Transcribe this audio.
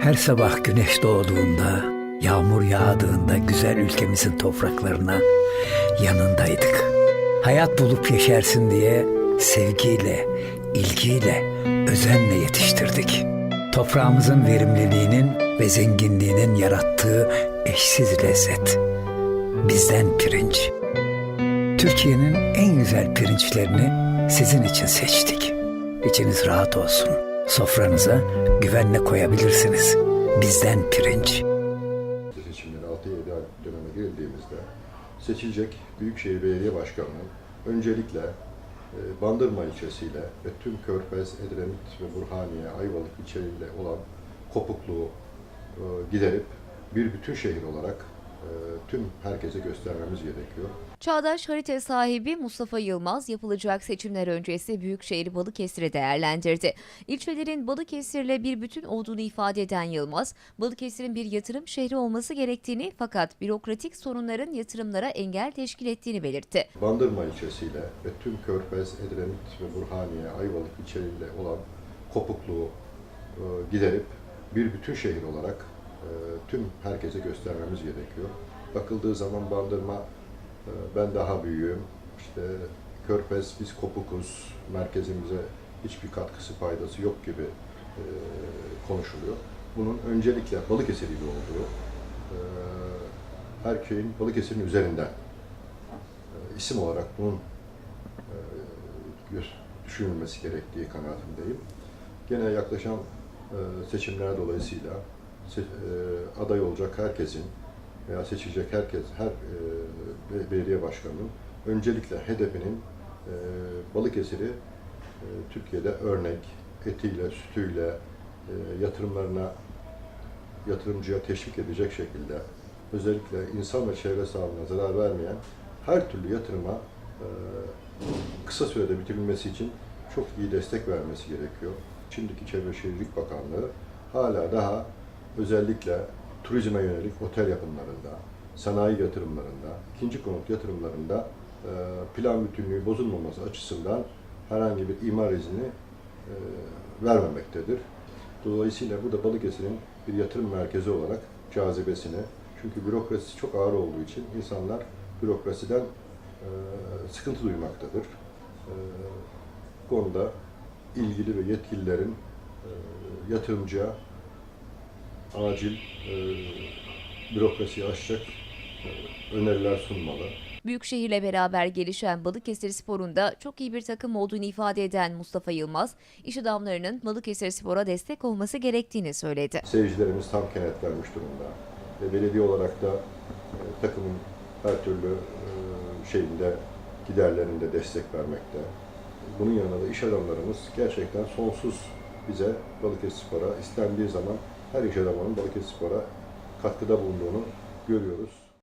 Her sabah güneş doğduğunda, yağmur yağdığında güzel ülkemizin topraklarına yanındaydık. Hayat bulup yeşersin diye sevgiyle, ilgiyle, özenle yetiştirdik. Toprağımızın verimliliğinin ve zenginliğinin yarattığı eşsiz lezzet. Bizden pirinç. Türkiye'nin en güzel pirinçlerini sizin için seçtik. İçiniz rahat olsun. Sofranıza güvenle koyabilirsiniz. Bizden pirinç. seçimleri 6-7 ay döneme girildiğimizde seçilecek Büyükşehir Belediye Başkanı'nın öncelikle e, Bandırma ilçesiyle ve tüm Körfez, Edremit ve Burhaniye, Ayvalık ilçeleriyle olan kopukluğu e, giderip bir bütün şehir olarak tüm herkese göstermemiz gerekiyor. Çağdaş harita sahibi Mustafa Yılmaz yapılacak seçimler öncesi Büyükşehir Balıkesir'i değerlendirdi. İlçelerin Balıkesir'le bir bütün olduğunu ifade eden Yılmaz, Balıkesir'in bir yatırım şehri olması gerektiğini fakat bürokratik sorunların yatırımlara engel teşkil ettiğini belirtti. Bandırma ilçesiyle ve tüm Körfez, Edremit ve Burhaniye, Ayvalık ilçeleriyle olan kopukluğu e, giderip bir bütün şehir olarak e, tüm herkese göstermemiz gerekiyor. Bakıldığı zaman Bandırma e, ben daha büyüğüm, işte Körfez biz kopukuz, merkezimize hiçbir katkısı faydası yok gibi e, konuşuluyor. Bunun öncelikle Balıkesir ili olduğu, e, her köyün Balıkesir'in üzerinden e, isim olarak bunun e, düşünülmesi gerektiği kanaatindeyim. Gene yaklaşan e, seçimler dolayısıyla e, aday olacak herkesin veya seçilecek herkes, her e, be- belediye başkanının öncelikle hedefinin e, Balıkesir'i e, Türkiye'de örnek, etiyle, sütüyle, e, yatırımlarına yatırımcıya teşvik edecek şekilde özellikle insan ve çevre sağlığına zarar vermeyen her türlü yatırıma e, kısa sürede bitirilmesi için çok iyi destek vermesi gerekiyor. Şimdiki Çevre Şehircilik Bakanlığı hala daha özellikle turizme yönelik otel yapımlarında, sanayi yatırımlarında, ikinci konut yatırımlarında e, plan bütünlüğü bozulmaması açısından herhangi bir imar izni e, vermemektedir. Dolayısıyla burada Balıkesir'in bir yatırım merkezi olarak cazibesini, çünkü bürokrasi çok ağır olduğu için insanlar bürokrasiden e, sıkıntı duymaktadır. Bu konuda ilgili ve yetkililerin yatırımcıya acil e, bürokrasiyi aşacak e, öneriler sunmalı. Büyükşehir'le beraber gelişen Balıkesir Spor'unda çok iyi bir takım olduğunu ifade eden Mustafa Yılmaz, iş adamlarının Balıkesir Spor'a destek olması gerektiğini söyledi. Seyircilerimiz tam kenetlenmiş durumda. Ve belediye olarak da e, takımın her türlü e, şeyinde, giderlerinde destek vermekte. Bunun yanında da iş adamlarımız gerçekten sonsuz bize Balıkesir Spor'a istendiği zaman her iş adamının Balıkesir Spor'a katkıda bulunduğunu görüyoruz.